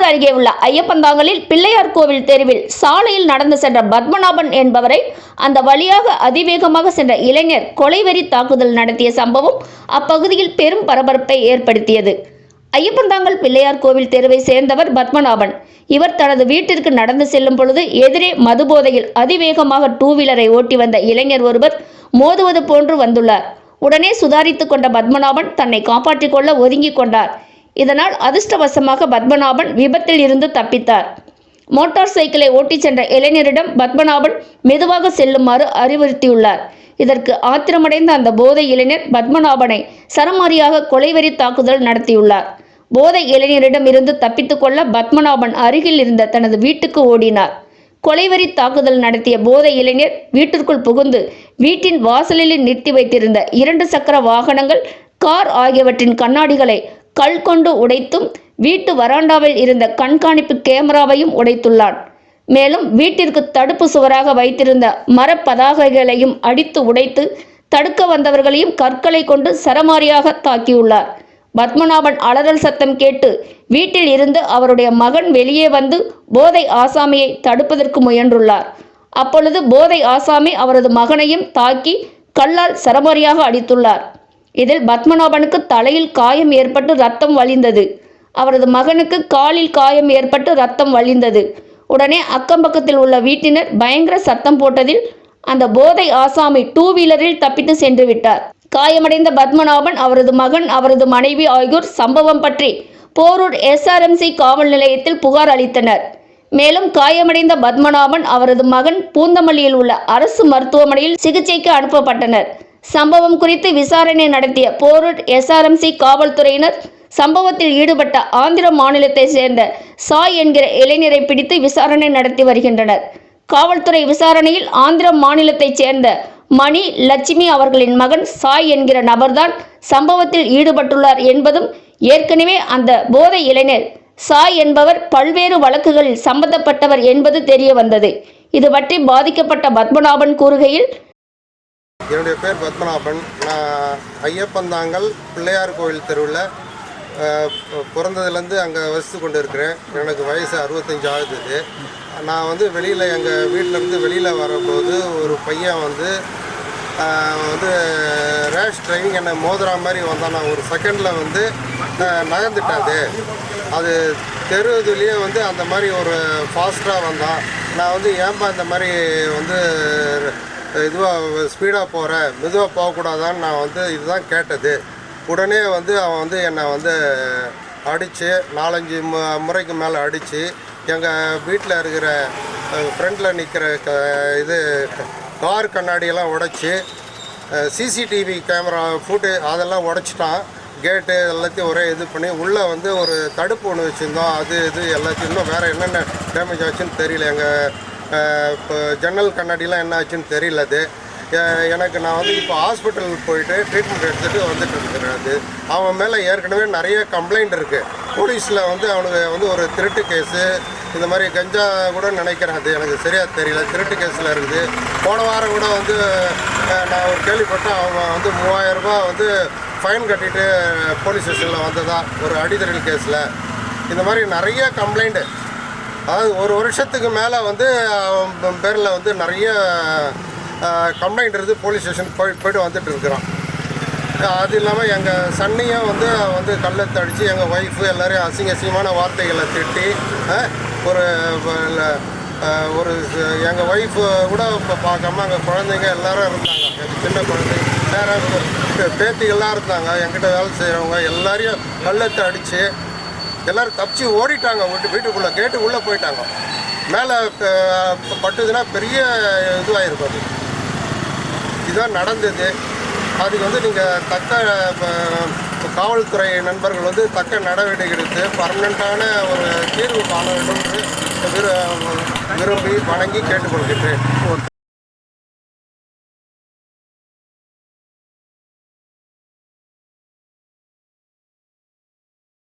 போரூர் அருகே உள்ள ஐயப்பந்தாங்கலில் பிள்ளையார் கோவில் தெருவில் சாலையில் நடந்து சென்ற பத்மநாபன் என்பவரை அந்த வழியாக அதிவேகமாக சென்ற இளைஞர் கொலைவெறி தாக்குதல் நடத்திய சம்பவம் அப்பகுதியில் பெரும் பரபரப்பை ஏற்படுத்தியது. ஐயப்பந்தாங்கல் பிள்ளையார் கோவில் தெருவை சேர்ந்தவர் பத்மநாபன். இவர் தனது வீட்டிற்கு நடந்து செல்லும் பொழுது எதிரே மதுபோதையில் அதிவேகமாக டூ வீலரை ஓட்டி வந்த இளைஞர் ஒருவர் மோதுவது போன்று வந்துள்ளார். உடனே சுதாரித்துக் கொண்ட பத்மநாபன் தன்னை காப்பாற்றிக் கொள்ள ஒதுங்கிக் கொண்டார். இதனால் அதிர்ஷ்டவசமாக பத்மநாபன் விபத்தில் இருந்து தப்பித்தார். மோட்டார் சைக்கிளை ஓட்டிச் சென்ற இளைஞரிடம் பத்மநாபன் மெதுவாக செல்லுமாறு அறிவுறுத்தியுள்ளார். இதற்கு ஆத்திரமடைந்த அந்த போதை இளைஞர் பத்மநாபனை சரமாரியாக கொலைவெறி தாக்குதல் நடத்தியுள்ளார். போதை இளைஞரிடம் இருந்து தப்பித்துக் கொள்ள பத்மநாபன் அருகில் இருந்த தனது வீட்டுக்கு ஓடினார். கொலைவெறி தாக்குதல் நடத்திய போதை இளைஞர் வீட்டிற்குள் புகுந்து வீட்டின் வாசலில் நிறுத்தி வைத்திருந்த இரண்டு சக்கர வாகனங்கள் கார் ஆகியவற்றின் கண்ணாடிகளை கல் கொண்டு உடைத்தும் வீட்டு வராண்டாவில் இருந்த கண்காணிப்பு கேமராவையும் உடைத்துள்ளான். மேலும் வீட்டிற்கு தடுப்பு சுவராக வைத்திருந்த மரப்பதாகைகளையும் அடித்து உடைத்து தடுக்க வந்தவர்களையும் கற்களை கொண்டு சரமாரியாக தாக்கியுள்ளார். பத்மநாபன் அலறல் சத்தம் கேட்டு வீட்டில் இருந்து அவருடைய மகன் வெளியே வந்து போதை ஆசாமியை தடுப்பதற்கு முயன்றுள்ளார். அப்பொழுது போதை ஆசாமி அவரது மகனையும் தாக்கி கல்லால் சரமாரியாக அடித்துள்ளார். இதில் பத்மநாபனுக்கு தலையில் காயம் ஏற்பட்டு ரத்தம் வழிந்தது. அவரது மகனுக்கு காலில் காயம் ஏற்பட்டு ரத்தம் வழிந்தது. உடனே அக்கம் பக்கத்தில் உள்ள வீட்டினர் பயங்கர சத்தம் போட்டதில் அந்த போதை ஆசாமி டூ வீலரில் தப்பித்து சென்று விட்டார். காயமடைந்த பத்மநாபன் அவரது மகன் அவரது மனைவி ஆகியோர் சம்பவம் பற்றி போரூர் எஸ்ஆர்எம்சி காவல் நிலையத்தில் புகார் அளித்தனர். மேலும் காயமடைந்த பத்மநாபன் அவரது மகன் பூந்தமல்லியில் உள்ள அரசு மருத்துவமனையில் சிகிச்சைக்கு அனுப்பப்பட்டனர். சம்பவம் குறித்து விசாரணை நடத்திய போரூர் எஸ்ஆர்எம்சி காவல்துறையினர் சம்பவத்தில் ஈடுபட்ட ஆந்திர மாநிலத்தை சேர்ந்த சாய் என்கிற இளைஞரை பிடித்து விசாரணை நடத்தி வருகின்றனர். காவல்துறை விசாரணையில் ஆந்திர மாநிலத்தைச் சேர்ந்த மணி லட்சுமி அவர்களின் மகன் சாய் என்கிற நபர்தான் சம்பவத்தில் ஈடுபட்டுள்ளார் என்பதும் ஏற்கனவே அந்த போதை இளைஞர் சாய் என்பவர் பல்வேறு வழக்குகளில் சம்பந்தப்பட்டவர் என்பது தெரிய வந்தது இது பற்றி பாதிக்கப்பட்ட பத்மநாபன் கூறுகையில் என்னுடைய பேர் பத்மநாபன். நான் ஐயப்பந்தாங்கல் பிள்ளையார் கோவில் தெருவில் பிறந்ததுலேருந்து அங்கே வசித்து கொண்டு இருக்கிறேன் எனக்கு வயசு அறுபத்தஞ்சு ஆகுது. நான் வந்து வெளியில் எங்கள் வீட்டிலேருந்து வெளியில் வரும்போது ஒரு பையன் வந்து வந்து ரேஷ் டிரைவிங் என்னை மோதுற மாதிரி வந்தான். நான் ஒரு செகண்டில் வந்து நகர்ந்துட்டாது அது தெருவதுலேயே வந்து அந்த மாதிரி ஒரு ஃபாஸ்ட்டாக வந்தான். நான் வந்து ஏன்பா இந்த மாதிரி வந்து இதுவாக ஸ்பீடாக போகிறேன் மெதுவாக போகக்கூடாதான்னு நான் வந்து இதுதான் கேட்டது. உடனே வந்து அவன் வந்து என்னை வந்து அடித்து நாலஞ்சு மு முறைக்கு மேலே அடித்து எங்கள் வீட்டில் இருக்கிற ஃப்ரண்டில் நிற்கிற க இது கார் கண்ணாடியெல்லாம் உடைச்சி சிசிடிவி கேமரா ஃபுட்டு அதெல்லாம் உடச்சிட்டான். கேட்டு எல்லாத்தையும் ஒரே இது பண்ணி உள்ளே வந்து ஒரு தடுப்பு ஒன்று வச்சுருந்தோம். அது இது எல்லாத்தையும் இன்னும் வேறு என்னென்ன டேமேஜ் ஆச்சுன்னு தெரியல. எங்கள் இப்போ ஜன்னல் கண்ணாடிலாம் என்ன ஆச்சுன்னு தெரியல அது. எனக்கு நான் வந்து இப்போ ஹாஸ்பிட்டல் போயிட்டு ட்ரீட்மெண்ட் எடுத்துகிட்டு வந்துட்டு இருக்கிறேன் அது. அவன் மேலே ஏற்கனவே நிறைய கம்ப்ளைண்ட் இருக்குது போலீஸில் வந்து அவனுக்கு வந்து ஒரு திருட்டு கேஸு இந்த மாதிரி கஞ்சா கூட நினைக்கிறேன் அது. எனக்கு சரியாக தெரியல திருட்டு கேஸில் இருக்குது. போன வாரம் கூட வந்து நான் ஒரு கேள்விப்பட்டேன். அவன் வந்து மூவாயிரம் ரூபாய் வந்து ஃபைன் கட்டிட்டு போலீஸ் ஸ்டேஷனில் வந்ததா ஒரு அடிதடில் கேஸில் இந்த மாதிரி நிறைய கம்ப்ளைண்ட்டு அதாவது ஒரு வருஷத்துக்கு மேலே வந்து பேரில் வந்து நிறைய கம்ப்ளைண்ட் இருந்து போலீஸ் ஸ்டேஷன் போய் போய்ட்டு வந்துட்டு இருக்கிறான். அது இல்லாமல் எங்கள் சன்னையும் வந்து வந்து கள்ளத்தை அடித்து எங்கள் ஒய்ஃபு எல்லோரையும் அசிங்க அசிங்கமான வார்த்தைகளை திட்டி ஒரு ஒரு எங்கள் ஒய்ஃபு கூட இப்போ பார்க்காம அங்கே குழந்தைங்க எல்லோரும் இருந்தாங்க. எங்கள் சின்ன குழந்தைங்க வேறு பேத்திகள்லாம் இருந்தாங்க. என்கிட்ட வேலை செய்கிறவங்க எல்லாரையும் கள்ளத்தை அடித்து எல்லாரும் தப்பிச்சு ஓடிட்டாங்க. வீட்டு வீட்டுக்குள்ளே கேட்டு உள்ளே போயிட்டாங்க. மேலே பட்டுதுன்னா பெரிய இதுவாகிருக்கும் அது. இதுதான் நடந்தது. அதுக்கு வந்து நீங்கள் தக்க காவல்துறை நண்பர்கள் வந்து தக்க நடவடிக்கை எடுத்து பர்மனண்ட்டான ஒரு தீர்வு காண வேண்டும் என்று விரு- விரும்பி வணங்கி கேட்டுக்கொள்கின்றேன்.